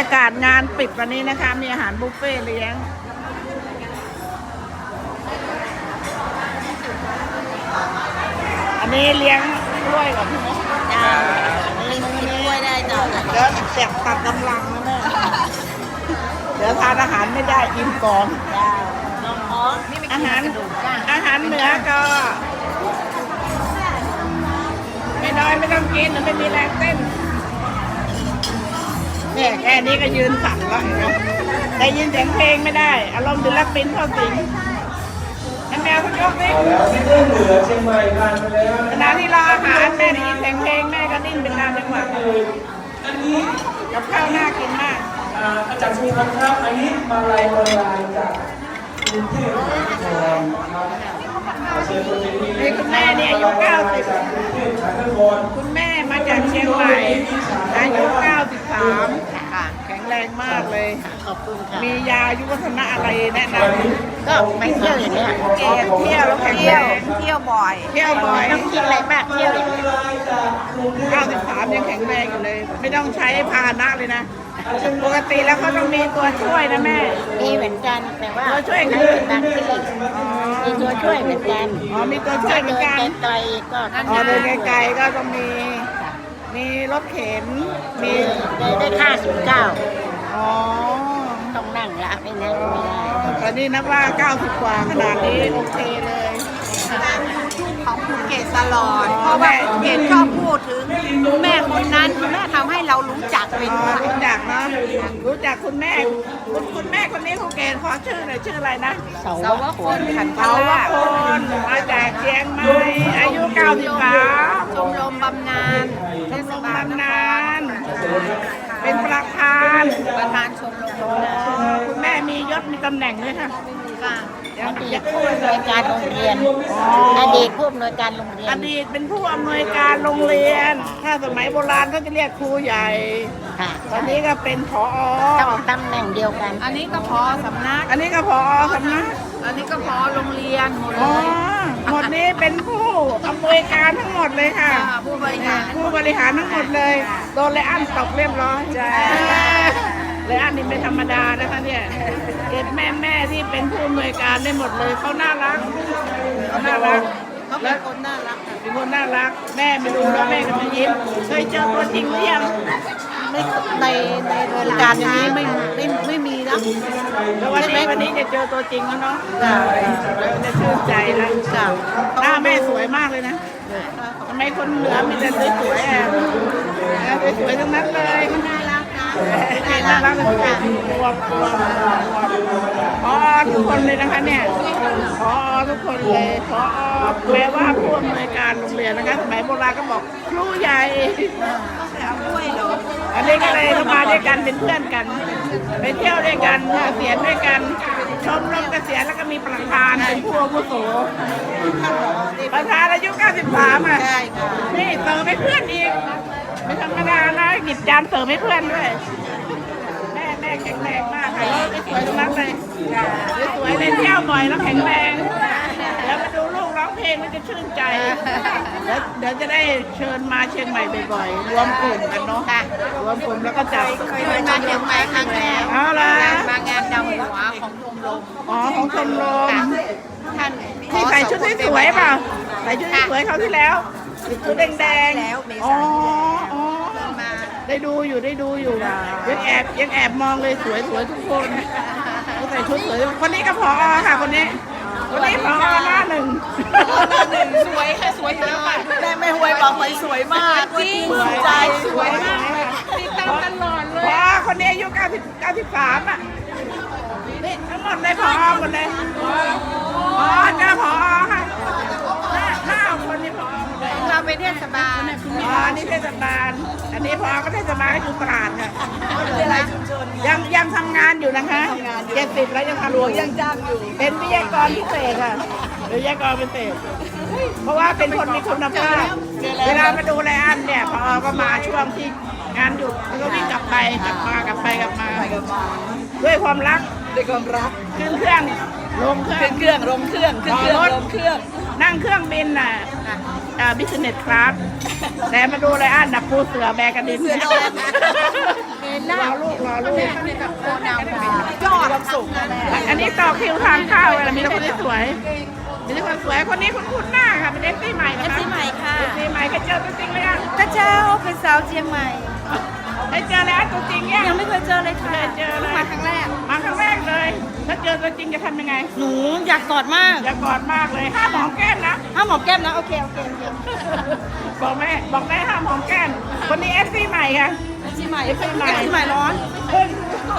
ยากาศงานปิดวันนี้นะคะ มีอาหารบุฟเฟ่ต์เลี้ยง อันนี้เลี้ยงกล้วยก่อนใช่ไหมจ้าลิงกินกล้วยได้จ้าเดี๋ยวแสบตัดกำลังนะแม่ เดี๋ยวทานอาหารไม่ได้อิ่มก่อนจ้าน้องอ๋อนี่ไม่อากินหารกระดูกจ้าอาหารเหนือก็ ไม่น้อยไม่ต้องกินมันไม่มีแรงเต้น เนี่ยแค่นี้ก็ยืนสั่นแล้วเห็นไหมได้ยินเสียงเพลงไม่ได้ อารมณ์ศิลปินเข้าสิงให้แมวสักยกสิเอาแล้วที่เรื่องเหนือเชียงใหม่ผ่านไปแล้วขณะที่รออาหารแม่ได้ยินเสียงเพลงแม่ก็ดิ้นเป็นตามจังหวะอันนี้กับข้าวน่ากินมากอ่าอาจารย์ชูพันธ์ครับ อันนี้มาลายมาลายจากกรุงเทพมหานครนะครับขอเชิญตัวจริงนี่คุณแม่เนี่ยอายุมาล90จากกรุงเทพมหานครคุณแม่มา จากเชียงใหม่อายุ 93 ค่ะ แข็งแรงมากเลยขอบคุณค่ะ มียาอายุวัฒนะอะไรแนะนก็ไปเที่ยวอย่างเนี้ยำเกณฑ์เที่ยวแล้วแข็งแรงเที่ยวบ่อยเที่ยวบ่อย ไม่ต้องคิดอะไรมากเที่ยวอย่างเนี้ย93 ยังแข็งแรงอยู่เลย ไม่ต้องใช้พาหนะเลยนะ ปกติแล้วเขาต้องมีตัวช่วยนะแม่ มีเหมือนกันแต่ว่าตัวช่วยคืไม่อเป็นบางที่มีตัวช่วยเหมือนกันอ๋อมีตัวช่วยเหมือนกันดิไกลๆก็อ๋อเดินไกลๆก็ต้องมี มีรถเข็น มีได้ได้ค่าสิบเก้าอ๋อต้องนั่งละไม่นั่งไม่ได้แต่นี่นับว่า 90 กว่าขนาดนี้โอเคเลยของภูเก็ตตลอด เพราะว่าภูเก็ตชอบพูดถึงคุณแม่คนนั้นคุณแม่ทำให้เรารู้จักเป็นอ๋อใครรู้จักเนาะรู้จักคุณแม่ คุณคุณแม่คนนี้คุณเกณฑ์ขอชื่อหน่อยชื่ออะไรนะเสาสาวกคนขันธเสาวราชคนมาจากเชียงใหม่อายุ93 ชมรมบำนาญชมรมบำนาญเป็นประธานประธานชมรมบำนาญอ๋อคุณแม่มียศมีตำแหน่งด้วยค่ะค่ะอดีตผู้อำนวยการโรงเรียนอดีตผู้อำนวยการโรงเรียอนดีตเป็นผู้อำนวยการโรงเรียน ถ้าสมัยโบราณเขาจะเรียกครูใหญ่ค่ะตอนนี้ก็เป็นผอต้องตำแหน่งเดียวกัน อันนี้ก็พอสำนัก อันนี้ก็ผอสำนัก อันนี้ก็พอโรงเรียนหมดอ๋เลอยหมดนี้เป็นผู้ อำนวยการทั้งหมดเลยค่ะค่ะ ผู้บริหารผู้บริหารทั้งหมดเลย โดนเลยอันตกเรียบร้อยจ้าเลยอันนี่ไม่ธรรมดานะคะเนี่ยเก็บแม่แม่ๆที่เป็นผู้อำนวยการได้หมดเลยเขาน่ารักเขาน่ารักเขาเป็นคนน่ารักค่ะเป็นคนน่ารัก แม่ไม่รู้แล้วแม่ก็มายิ้มเคยเจอตัวจริงหรือยัง ไม่ในในวงการอย่างนี้ไม่ไม่ไม่มีนะแล้ววันนี้วันนี้จะเจอตัวจริงแล้วเนาะแล้วจะชื่นใจแล้วจ้ะหน้าแม่สวยมากเลยนะทำไมคนเหนือมีแต่สวยๆอะสวยๆทั้งนั้นเลย น่ารักนะน่ารักเลยค่ะรวมรวมพอทุกคนเลยนะคะเนี่ยพอทุกคนเลยพอแปลว่าผู้อำนวยการโรงเรียนนะคะสมัยโบราณก็บอกครูใหญ่เอาด้วยเหรออันนี้ก็เลยเรามาด้วยกันเป็นเพื่อนกัน ไปเที่ยวด้วยกันเกษียณด้วยกันชมรมเกษียณแล้วก็มีประธานเป็นผู้อาวุโสประธานอายุ 93อะใช่ค่ะนี่เติมให้เพื่อนอีก ไม่ธรรมดานะหยิบจานเติมให้เพื่อนด้วย แม่แม่แข็งแรงมากค่ะสวยทั้งนั้นเลยสวยเลยเที่ยวบ่อยแล้วแข็งแรงเดี๋ยวมาดูลูกร้องเพลงแล้วจะชื่นใจเดี๋ยวเดี๋ยวจะได้เชิญมาเชียงใหม่บ่อยๆรวมกลุ่มกันเนาะรวมกลุ่มแล้วก็จัดเคยมาเชียงใหม่ครั้งแล้วเอาละมางานดำหัวของชมรมอ๋อของชมรมท่านที่ใส่ชุดที่สวยเปล่าใส่ชุดที่สวยเขาวที่แล้วชุดแดงแดงๆแล้วเมอ๋อษาอ๋อมา ได้ดูอยู่ได้ดูอยู่ยังแอบยังแอบมองเลยสวยสวยทุกคนเขาใส่ชุดสวยคนนี้ก็พอค่ะคนนี้คนนี้พอหน้าหนึ่งสวยค่ะสวยมากแม่ไม่หวยบอกไปสวยมากจริงใจสวยมากติดตามตลอดเลยพอคนนี้อายุ90 93อะนี่ทั้งหมดเลยพอหมดเลยพอเจ้าพอค่ะหน้าหน้าคนนี้พอหมด เลยเราไปเทศบาลอ๋ออันนี้เทศบาล อันนี้พอก็เทศบาลให้อตราดค่ะยังยังทำงานอยู่นะคะเจ็ดสิบแล้วยังทำอยู่ยังจ้างอยู่ เป็นวิทยากรพิเศษค่ะวิทยากรพิเศษ เพราะว่าเป็นคนมีคุณภาพ เวลามาดูแลอันเนี่ยพอก็มาช่วงที่งานหยุดแล้วก็วิ่งกลับไปกลับมากลับไปกลับมา ด้วยความรักด้วยความรักขึ้นเครื่องลงเครื่องขึ้นเครื่องลงเครื่องขึ้นเครื่องลงเครื่อง นั่งเครื่องบินน่ะ บิสเนสคลาสแต่มาดูไรอันน่ะปูเสือแบกกระดินเสือดองเรอลูกรอลูกโคนามยอดสุกนะแม่อันนี้ต่อคิวทานข้าวอะไรมีแต่คนสวยมีแต่คนสวยคนนี้คุณคุณหน้าค่ะเป็นเอฟซีใหม่นะคะ FC ใหม่ค่ะเอฟซีใหม่เคยเจอตัวจริงไหมยังกระเจ้าเป็นสาวเชียงใหม่ ได้เจอแล้วตัวจริงยังยังไม่เคยเจอเลยค่ะเคยเจอเลยมาครั้งแรก มาครั้งแรกเลย ถ้าเจอตัวจริงจะทำยังไง หนูอยากกอดมาก อย่ากอดมากเลยห้ามหอมแก้มนะห้ามหอมแก้มนะโอเคโอเคโอเคบอกแม่บอกแม่ห้ามหอมแก้มคนนี้เอฟซีใหม่ค่ะที่ใหม่ FC ใหม่ที่ใหม่ร้อนเพิ่ง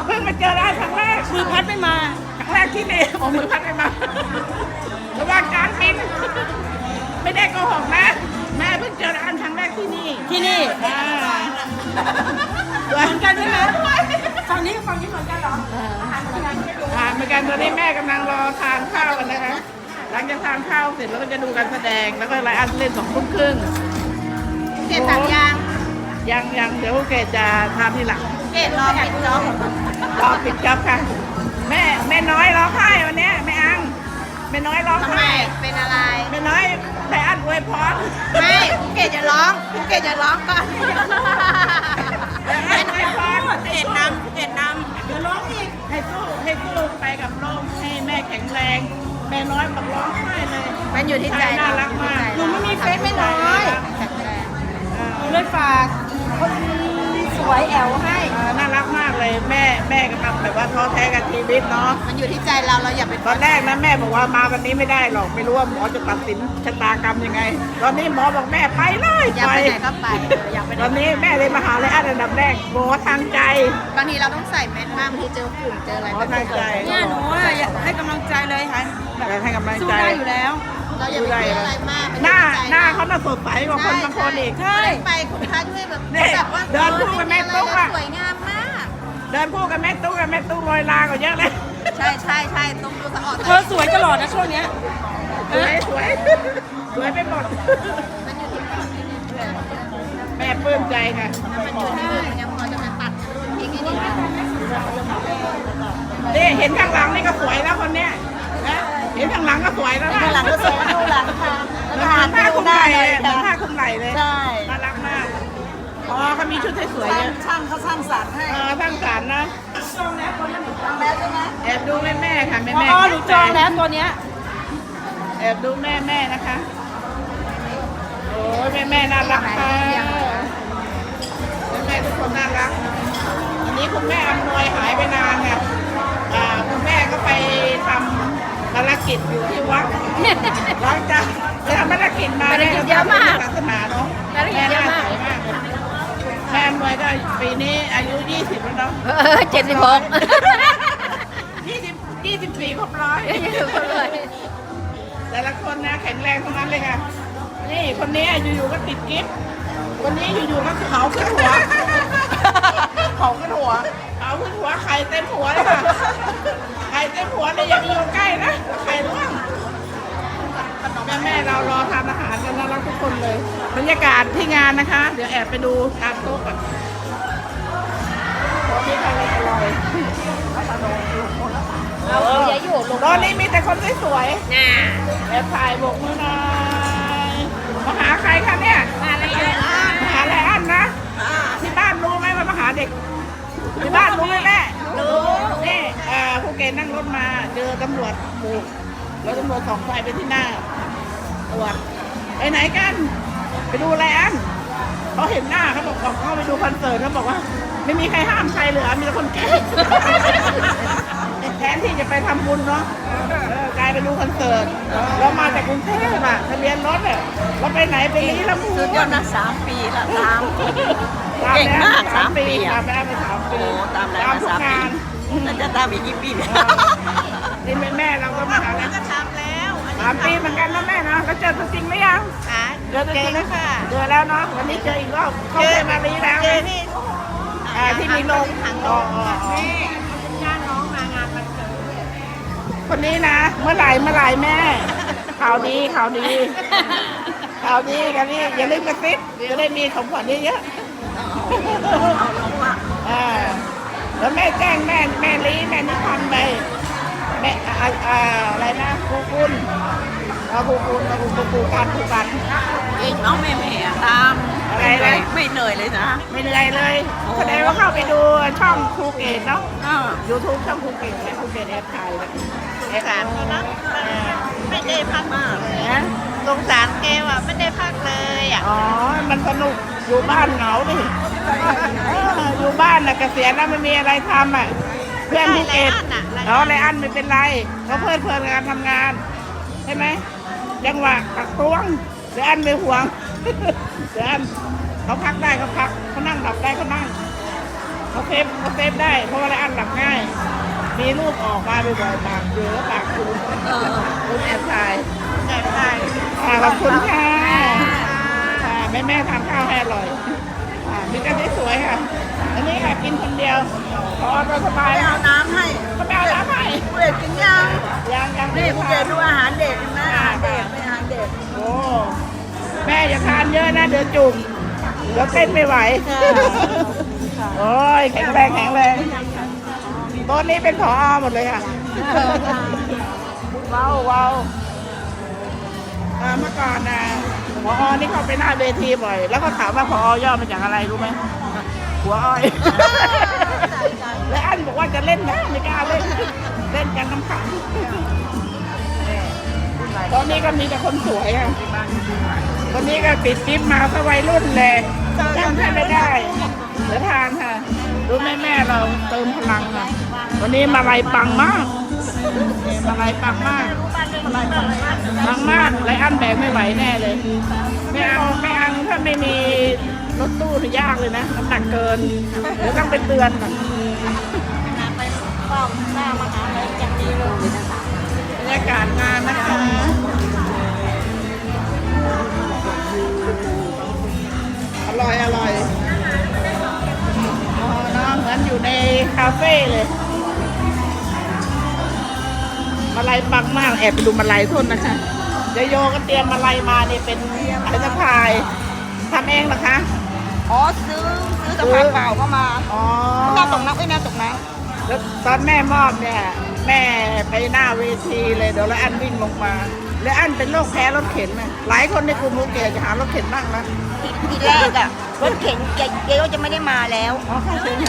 เพิ่งมาเจอได้ครั้งแรกมือพัดไม่มาครั้งแรกที่นี่โอ้มือพัดไปมาระหว่างการบินไม่ได้โกหกนะแม่เพิ่งเจออันครั้งแรก ที่นี่ที่นี่อ่าเหมือนกันใช่ไหมฝั่งนี้กับฝั่งนี้เหมือนกันเหรอทานเหมือนกันตอนนี้แม่กำลังรอทานข้าวกันนะคะ หลังจากทานข้าวเสร็จแล้วก็จะดูการแสดงแล้วก็ไลฟ์อันเล่นสองทุ่มครึ่งเกดตัดยางยังยังเดี๋ยวเกดจะทานทีหลังเกดรอปิดจ็อบรอปิดจ็อบค่ะ แม่แม่น้อยร้องไห้วันเนี้ยแม่อัง แม่น้อยร้องทำไม ไห้เป็นอะไร แม่น้อยไลฟ์อันอวยพรไม่ภูเกดอย่าร้องภูเกดอย่าร้องก่อนให้อวยพรภูเกดนำภูเกดนำเดี๋ยวร้องอีกให้สู้ให้สู้ไปกับโลกให้แม่แข็งแรง แม่น้อยบอกร้องไห้เลยมันอยู่ที่ใจน่ารักมากหนูไม่มีเฟซไม่น้อยเออหนูเลยฝากคนส วยแอวให้เออน่ารักมากเลยแม่แม่กำลังแบบว่าท้อแท้กับชีวิตเนาะมันอยู่ที่ใจเราเราอย่าไปตอนแรกนะแม่บอกว่ามาวันนี้ไม่ได้หรอกไม่รู้ว่าหมอจะตัดสินชะตากรรมยังไง ตอนนี้หมอบอกแม่ไปเลยอยากไปไหนก็ไปอยากไปไหนตอนนี้แม่เลยมาหาเลยอันดับแรกหมอทางใจบางทีเราต้องใส่แมสบ้างบางทีเจอฝุ่นเจออะไรหมอทางใจเนี่ยหนูอะอยากให้กำลังใจเลยค่ะแบบให้กำลังสู้ใจได้อยู่แล้ว เราอย่าไปคิดอะไรมากหน้าหน้าเขาน่าสดใสกว่าคนบางคนอีกใช่ไปคุณพระช่วยแบบนี่แบบว่าเดินคู่กับแม่ตุ๊กอะสวยงามมาก เดินคู่กับแม่ตู้กับแม่ตู้ลอยลาก็เยอะเลยใช่ใช่ใช่ต้องดูสะออดเธอสวยตลอดนะช่วงเนี้ยสวยสวยสวยไปหมดมันอยู่ที่ฝั่งนี้เนี่ยแม่ปลื้มใจค่ะมันอยู่ที่อื่นยังพอจะมาตัดรุ่นทิ้งไอ้นี่ได้นี่เห็นข้างหลังนี่ก็สวยแล้วคนเนี้ยนะเห็นข้างหลังก็สวยแล้วนะหลังก็สวยดูหลังค่ะเหมือนผ้าคลุมไหล่เลยเหมือนผ้าคลุมไหล่เลยใช่น่ารักมากอ๋อเขามีชุดสวยๆเยอะช่างเขาสร้างสรรค์ให้เออสร้างสรรค์นะจองแล้วใช่ไหมแอบดูแม่แม่ๆค่ะแม่อ๋แม่อหนูจองแล้วตัวเนี้ยแอบดูแม่แม่ๆนะคะโอ้ยแม่แม่ๆน่ารักค่ะ กิจอยู่ที่วัดหลังจากไปทำภารกิจมาภารกิจเยอะมากศาสนาเนาะภารกิจเยอะมากแน่น่สวยเลยแม่อำนวยก็ปีนี้อายุ 20 แล้วเนาะเออเจ็ดสิบหก20 24ครบร้อยแต่ละคนนะแข็งแรงทั้งนั้นเลยค่ะ นี่คนนี้อยู่ๆก็ติดกิฟต์คนนี้อยู่ๆก็เขาขึ้นหัวเขาขึ้นหัว เขาขึ้นหัวไข่เต็มหัวเลยค่ะไข่เต็มหัวเลยอย่าไปอยู่ใกล้นะไข่ร่วงแม่แม่ๆเรารอทานอาหารกันนะรักทุกคนเลยบรรยากาศที่งานนะคะ เดี๋ยวแอบไปดูตามโต๊ะก่อนมีอะไรอร่อยเอาเยอะอยู่ลงตอนนี้มีแต่คนสวยๆน่ะแอบถ่ายบกมือหน่อยมาหาใครคะเนี่ยมาอะไรอะมาหาอะไรอันนะที่บ้านรู้ไหมว่ามาหาเด็ก ที่บ้านรู้ไหมแม่รู้นี่เอ่อผู้เกณฑ์นั่งรถมาเจอตำรวจบุกแล้วตำรวจสองไฟไปที่หน้าตรวจไปไหนกัน ไปดูอะไรอันเขาเห็นหน้าเขาบอกบอกเขาไปดูคอนเสิร์ตเขาบอกว่า ไม่มีใครห้ามใครเหลือมีแต่คนแก่แทนที่จะไปทำบุญเนาะเออกลายไปดูคอนเสิร์ตเรามาจากกรุงเทพอะทะเบียนรถอะเราไปไหนไปนี้ลำพูนสุดยอดนะสามปีละตามตาม เก่งแล้วมากสามปีอะตามแล้วไปสามปีโอ้ตามแล้วทุกสามปีงานแล้วจะตามอีกกี่ปีเนี่ยนี่แม่แม่เราก็มาหาแล้วก็ทำแล้วสามปีเหมือนกันนะแม่นะแล้วเจอตัวจริงไหมยังอะเจอตัวจริงแล้วค่ะเจอแล้วเนาะวันนี้เจออีกรอบเขาเคยมาลีแล้วเจอนี่ อ่าที่มีลงถังอ๋ลองอ๋ออ๋อจ้างน้องมางานวันเกิดคนนี้นะ เมื่อไหร่เมื่อไหร่แม่ข่าวดีข่าวดีข่าวดีกันนี่อย่าลืมกระซิบจะได้มีของขวัญเยอะๆ อ่าแล้วแม่แจ้งแม่แม่ลีแม่นิพันธ์ไปแม่อ่าอ่าอะไรนะครูคุณเอาครูคุณเอาครูครูกันครูกันเก่งเนาะแม่แม่ตามออะไรเลยไม่เหนื่อยเลยนะ ไม่เหนื่อยเลยแสดงว่าเข้าไปดูช่องครูเกตเนาะอ่ายูทูบช่องครูเกตเนี่ยครูเกตแอปไทยนะแอปสารนี่นะไม่ได้พักมากนะ สงสารแกว่ะไม่ได้พักเลยอะอ๋อ มันสนุกอยู่บ้านเหงาดิเอออยู่บ้านน่ะเกษียณแล้วไม่มีอะไรทำอะ เพื่อนภูเก็ตอ๋อไรอันไม่เป็นไรเขาเพลิดเพลินกับการทำงานใช่ไหมจังหวะตักตวงเดี๋ยวอันไม่ห่วงเดี๋ยวอันเขาพักได้เขาพักเขานั่งหลับได้เขานั่งเขาเซฟเขาเซฟได้ เพราะว่าไรอันหลับง่าย มีรูปออกมาบ่อยๆปากเยอะปากคุณเออคุณแอบถ่ายแอบถ่าย ค่ะขอบคุณค่ะค่ะแม่แม่ๆทานข้าวให้อร่อยอ่ามีกันที่สวยค่ะ อันนี้ค่ะกินคนเดียวพอก็สบายไปแล้วเอาน้ำให้ก็ไปเอาน้ำให้ภูเก็ตกินยังยังยังไม่นี่ได้ภูทาเก็ตนดูอาหารเด็กนะอาหารเด็กเป็นอาหารเด็กโอ้แม่อย่าทานเยอะนะเดี๋ยวจุกเดี๋ยวเต้นไม่ไหวโอ้ยแข็งแรงแข็งแรงโต๊ะนี้เป็นผอหมดเลยค่ะว้าวว้าว อ่าเมื่อก่อนนะผอนี่เขาไปหน้าเวทีบ่อย แล้วก็ถามว่าผอย่อมาจากอะไรรู้ไหมหัวอ้อย และอันบอกว่าจะเล่นนะไม่กล้าเล่น เล่นกันน้ำขังตอนนี้ก็มีแต่คนสวยอะวันนี้ก็ติดจิ๊บมาก็วัยรุ่นเลยจำท่านไม่ได้เดี๋ยวทานค่ะดูแม่แม่เราเติมพลังอะ วันนี้มาลายปังมาก มาลายปังมากปังมากไรอันแบกไม่ไหวแน่เลยไม่เอาไม่เอาถ้าไม่มีรถตู้นี่ยากเลยนะน้ำหนักเกินเดี๋ยวต้องไปเตือนก่อนไปเฝ้าหน้ามหาลัยจันดีเลยบรรยากาศงานนะคะอร่อยอร่อยอ๋อเนาะเหมือนอยู่ในคาเฟ่เลย มาลัยปังมากแอบไปดูมาลัยโทษนะคะเดี๋ยวโยก็เตรียมมาลัยมานี่เป็นอะไรสะพายทำเองเหรอคะ อ๋อซื้อซื้อสะพานเปล่าก็มาอ๋อหน้าตกน้ำไอ้ยหน้าตกน้แล้วตอนแม่มอบเนี่ย แม่ไปหน้าเวทีเลยเดี๋ยวแล้วอันวิ่งลงมาแล้วอันเป็นโรคแพ้รถเข็นนะหลายคนในกลุ่มภูเก็ตจะหารถเข็นบ้างนะำทีแรกอะรถเข็นเยโยจะไม่ได้มาแล้วอ๋อเข้าใจไหม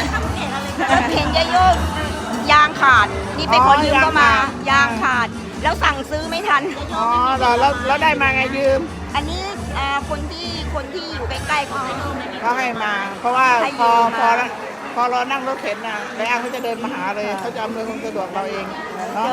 รถเข็นเยโย ยางขาด นี่ไปขอยืมก็มาอ๋อยายางงขาขาด ด แล้วสั่งซื้อไม่ทัน อ๋อแล้วแล้วแล้วได้มาไงยืมอันนี้อ่าคนที่คนที่อยู่ใกล้ๆเขาให้ก็ให้มา เพราะว่าให้พอยืมมา พอแล้วพอเรานั่งรถเข็นนะแล้วอันเขาจะเดินมาหาเลยเขาจะอำนวยความสะดวกเราเองเนาะ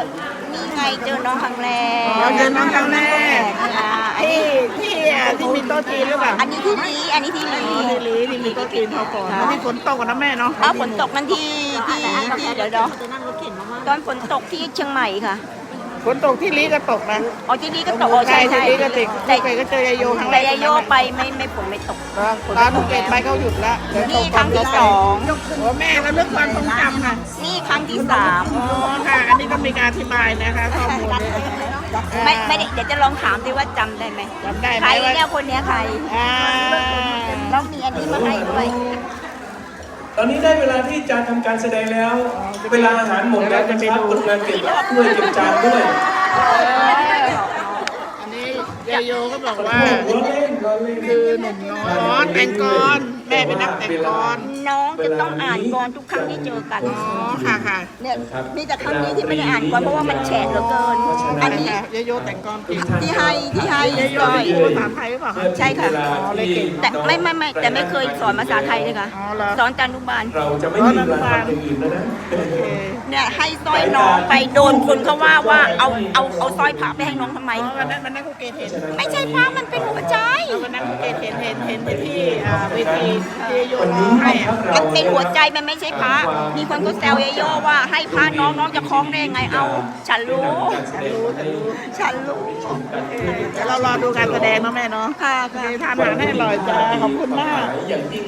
นี่ไงเจอน้องครั้งแรกเราเจอน้องครั้งแรกอ่าอันที่นี้ที่อะที่มีโต๊ะจีนหรือเปล่าอันนี้ที่ลีอันนี้ที่ลีอ๋อที่ลีที่มีโต๊ะจีนเขาก่อนแล้วที่ฝนตกกันนะแม่เนาะเอาฝนตกนั่นที่ที่ที่เดี๋ยวเดี๋ยวจะนั่งรถเข็นมามากตอนฝนตกที่เชียงใหม่ค่ะ ฝนตกที่ลีก็ตกนะอ๋อที่ลีก็ตกอ๋อใช่ใช่ที่ลีก็ติดแต่ภูเก็ตก็เจอยายโยครั้งแรแต่กยายโยไปไม่ไม่ฝนไม่ตก ตอนภูเก็ตไปเขาหยุดแล้วเดี๋ยวตนี่กครั้งที่สอง โอ้แม่เราเลือกความทรงจำค่ะนี่ครั้งที่สามอ๋อค่ะ อันนี้ก็มีการอธิบายนะคะข้อมูลเนี่ยไม่ไม่ได้เดี๋ยวจะลองถามดิว่าจำได้ไหมจำได้ไหใคมรว่าเนี่ยคนเนี้ยใครอ่า แล้วมีอันนี้มาให้ด้วย ตอนนี้ได้เวลาที่จะทำการแสดงแล้ว เวลาอาหารหมดแล้วนะครับกรุณาเก็บถ้วยเก็บจานด้วยอันนี้ยายโยก็บอกว่าล้อเล่นล้อเล่นคือหนุ่มน้อยอ๋อแต่งกรแม่เป็นนักแต่งกรน้ องจะต้องอ่านกรทุกครั้งที่เจอกันอ๋อค่ะค่ะเนี่ยมีแต่ครั้งนี้ที่ไม่ได้อ่านกรเพราะว่ามันแฉะเหลือเกิน อันนี้ค่ะยายโยแต่งกรเก่งที่ให้ที่ให้ยายโยก้อเป็นยครูภาษาไทยหรือเปล่าคะใช่ค่ะอ๋อเลยเก่งแต่ไม่ไม่ไม่แต่ไม่เคยสอนภาษาไทยเลยค่ะอ๋อเหรอสอนการอนุบาลเราจะไม่มีเวลาทำอย่างอื่นแล้วนะโอเคเนี่ยให้สร้อยน้องไปโดนคนเขาว่าว่าเอาเอาเอาสร้อยพระไปให้น้องทำไมอ๋อวันนั้นวันนั้นครูเกศเห็นไม่ใช่พระมันเป็นหัวใจวันนั้นครูเกศเห็นเห็นเห็นที่อ่าเวทีที่ยายโยวันร้อนี้งให้ครัอะบเรามันเป็นหัวใจมันไม่ใช่พระมีคนก็แซวเยโยว่าให้พระน้องน้องจะคล้องได้ไงเอา ฉันรู้ ฉันรู้ ฉันรู้ฉันรู้เดี๋ยวเรารอดูการแสดงเนาะแม่เนาะค่ะโอเคค่ะทานอาหารให้อร่อยจ้าขอบคุณมากอย่างยิ่ง